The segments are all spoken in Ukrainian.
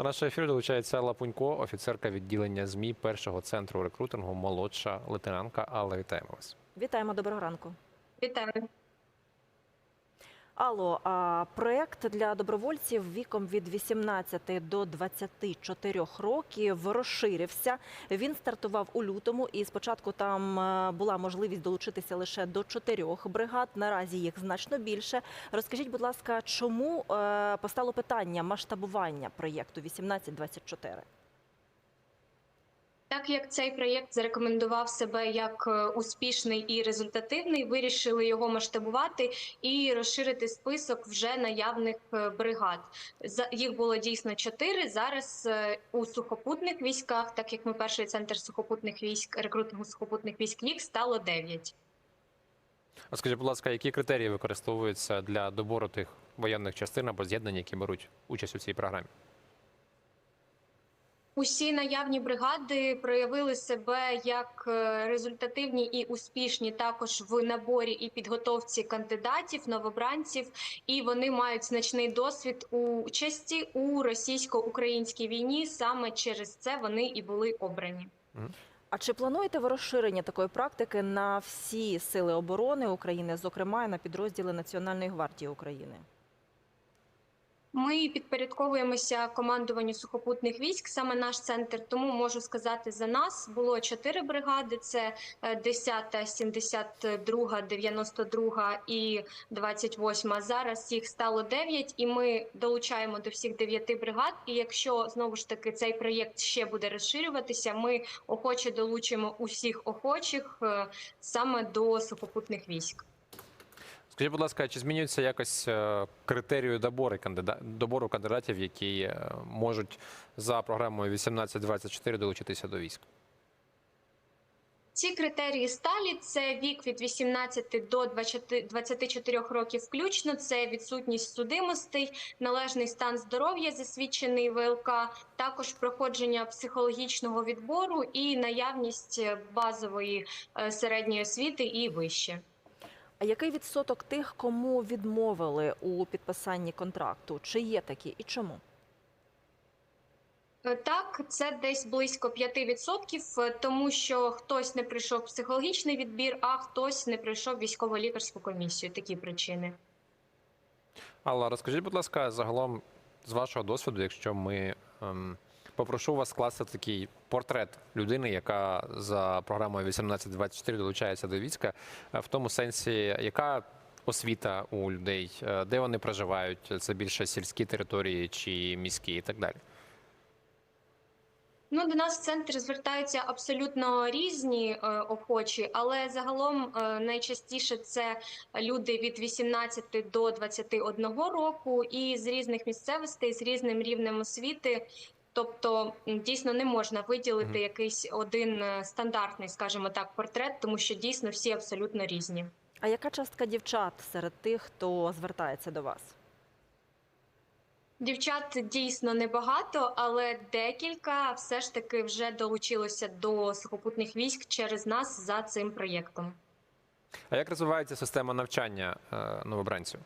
До нашого ефіру долучається Алла Пунько, офіцерка відділення ЗМІ першого центру рекрутингу, молодша лейтенантка. Алла, вітаємо вас. Вітаємо, доброго ранку. Вітаю. Алло, проект для добровольців віком від 18 до 24 років розширився. Він стартував у лютому, і спочатку там е, була можливість долучитися лише до чотирьох бригад. Наразі їх значно більше. Розкажіть, будь ласка, чому е, постало питання масштабування проєкту 18-24? Так як цей проєкт зарекомендував себе як е, успішний і результативний, вирішили його масштабувати і розширити список вже наявних е, бригад. Їх було дійсно чотири. Зараз е, у сухопутних військах, так як ми перший центр сухопутних військ, рекрутингу сухопутних військ, їх стало дев'ять. А скажіть, будь ласка, які критерії використовуються для добору тих воєнних частин або з'єднань, які беруть участь у цій програмі? Усі наявні бригади проявили себе як е, результативні і успішні також в наборі і підготовці кандидатів, новобранців, і вони мають значний досвід у участі у російсько-українській війні. Саме через це вони і були обрані. А чи плануєте ви розширення такої практики на всі сили оборони України, зокрема і на підрозділи Національної гвардії України? Ми підпорядковуємося командуванню сухопутних військ, саме наш центр. Тому можу сказати за нас було чотири бригади: це е, 10, 72, 92 і 28. Зараз їх стало 9, і ми долучаємо до всіх дев'яти бригад. І якщо знову ж таки цей проєкт ще буде розширюватися, ми охоче долучимо усіх охочих е, саме до сухопутних військ. Скажіть, будь ласка, чи змінюється якось е, критерію добору, добору кандидатів, які е, можуть за програмою 18-24 долучитися до військ? Ці критерії сталі це вік від 18 до 20 24 років включно. Це відсутність судимостей, належний стан здоров'я, засвідчений ВЛК, також проходження психологічного відбору і наявність е, базової середньої освіти і вище. А який відсоток тих, кому відмовили у підписанні контракту? Чи є такі і чому? Е, Так, це десь близько 5%, е, тому що хтось не прийшов психологічний відбір, а хтось не прийшов військово-лікарську комісію. Такі причини. Алла, розкажіть, будь ласка, загалом з вашого досвіду, якщо ми ем, попрошу вас скласти такий портрет людини, яка за програмою 18-24 долучається до війська, е, в тому сенсі, яка освіта у людей, е, де вони проживають, це більше сільські території чи міські і так далі. Ну, до нас в центр звертаються абсолютно різні е, охочі, але загалом е, найчастіше це люди від 18 до 21 року і з різних місцевостей, з різним рівнем освіти. Тобто дійсно не можна виділити Мгм. якийсь один е, стандартний, скажімо так, портрет, тому що дійсно всі абсолютно різні. А яка частка дівчат серед тих, хто звертається до вас? Дівчат дійсно небагато, але декілька все ж таки вже долучилося до сухопутних військ через нас за цим проєктом. А як розвивається система навчання е, новобранців?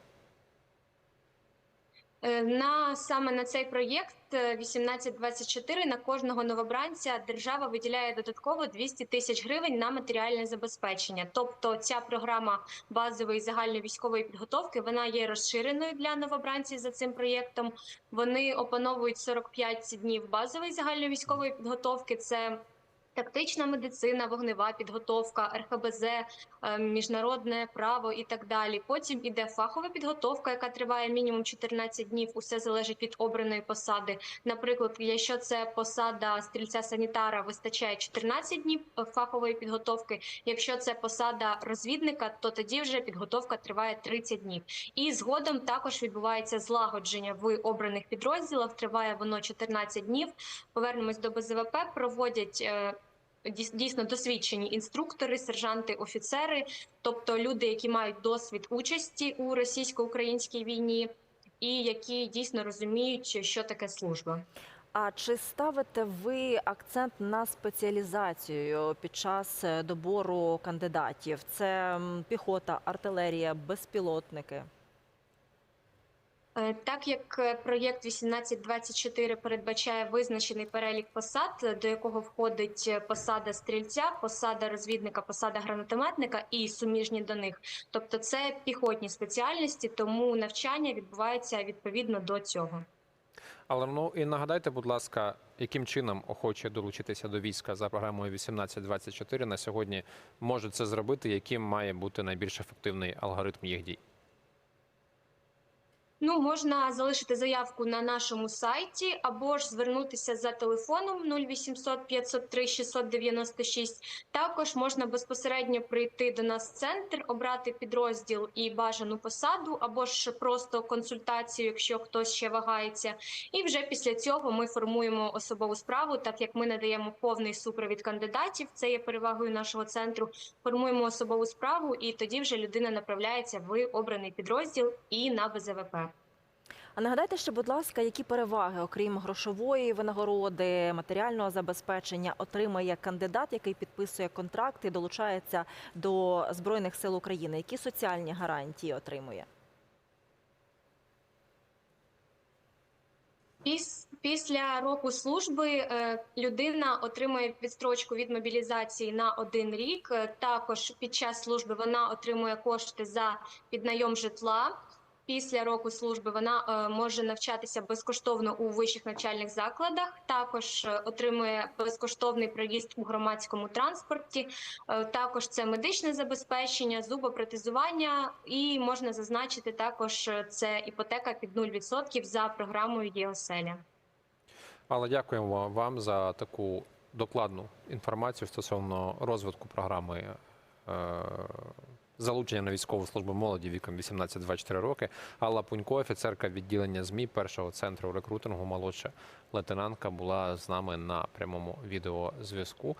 Е, На саме на цей проєкт е, 1824 на кожного новобранця держава виділяє додатково 200 тисяч гривень на матеріальне забезпечення. Тобто, ця програма базової загальної військової підготовки вона є розширеною для новобранців за цим проєктом. Вони опановують 45 днів базової загальної військової підготовки. Це Тактична медицина, вогнева підготовка, РХБЗ, е, міжнародне право і так далі. Потім іде фахова підготовка, яка триває мінімум 14 днів. Усе залежить від обраної посади. Наприклад, якщо це посада стрільця-санітара, вистачає 14 днів е, фахової підготовки. Якщо це посада розвідника, то тоді вже підготовка триває 30 днів. І згодом також відбувається злагодження в обраних підрозділах. Триває воно 14 днів. Повернемось до БЗВП. Проводять. Дійс- Дійсно досвідчені інструктори, сержанти, офіцери, тобто люди, які мають досвід участі у російсько-українській війні, і які дійсно розуміють, що таке служба. А чи ставите ви акцент на спеціалізацію під час е, добору кандидатів? Це піхота, артилерія, безпілотники? Е, Так як е, проєкт 1824 передбачає визначений перелік посад, е, до якого входить посада стрільця, посада розвідника, посада гранатометника і суміжні до них, тобто це піхотні спеціальності, тому навчання відбувається відповідно до цього. Але ну і нагадайте, будь ласка, яким чином охочі долучитися до війська за програмою 1824 на сьогодні можуть це зробити, яким має бути найбільш ефективний алгоритм їх дій? Ну, можна залишити заявку на нашому сайті або ж звернутися за телефоном 0800 503 696. Також можна безпосередньо прийти до нас в центр, обрати підрозділ і бажану посаду, або ж просто консультацію, якщо хтось ще вагається. І вже після цього ми формуємо особову справу, так як ми надаємо повний супровід кандидатів. Це є перевагою нашого центру. Формуємо особову справу, і тоді вже людина направляється в обраний підрозділ і на БЗВП. А нагадайте ще, будь ласка, які переваги, окрім грошової винагороди, матеріального забезпечення, отримає кандидат, який підписує контракт і долучається до збройних сил України? Які соціальні гарантії отримує? Після року служби е, людина отримує відстрочку від мобілізації на один рік. Е, Також під час служби вона отримує кошти за піднайом житла. Після року служби вона е, може навчатися безкоштовно у вищих навчальних закладах. Також е, отримує безкоштовний проїзд у громадському транспорті. Е, Також це медичне забезпечення, зубопротезування, і можна зазначити також це іпотека під 0% за програмою ЄОСЕЛЯ. Але дякуємо вам за таку докладну інформацію стосовно розвитку програми залучення на військову службу молоді віком 18-24 роки. Алла Пунько, офіцерка відділення ЗМІ першого центру рекрутингу, молодша лейтенантка, була з нами на прямому відеозв'язку.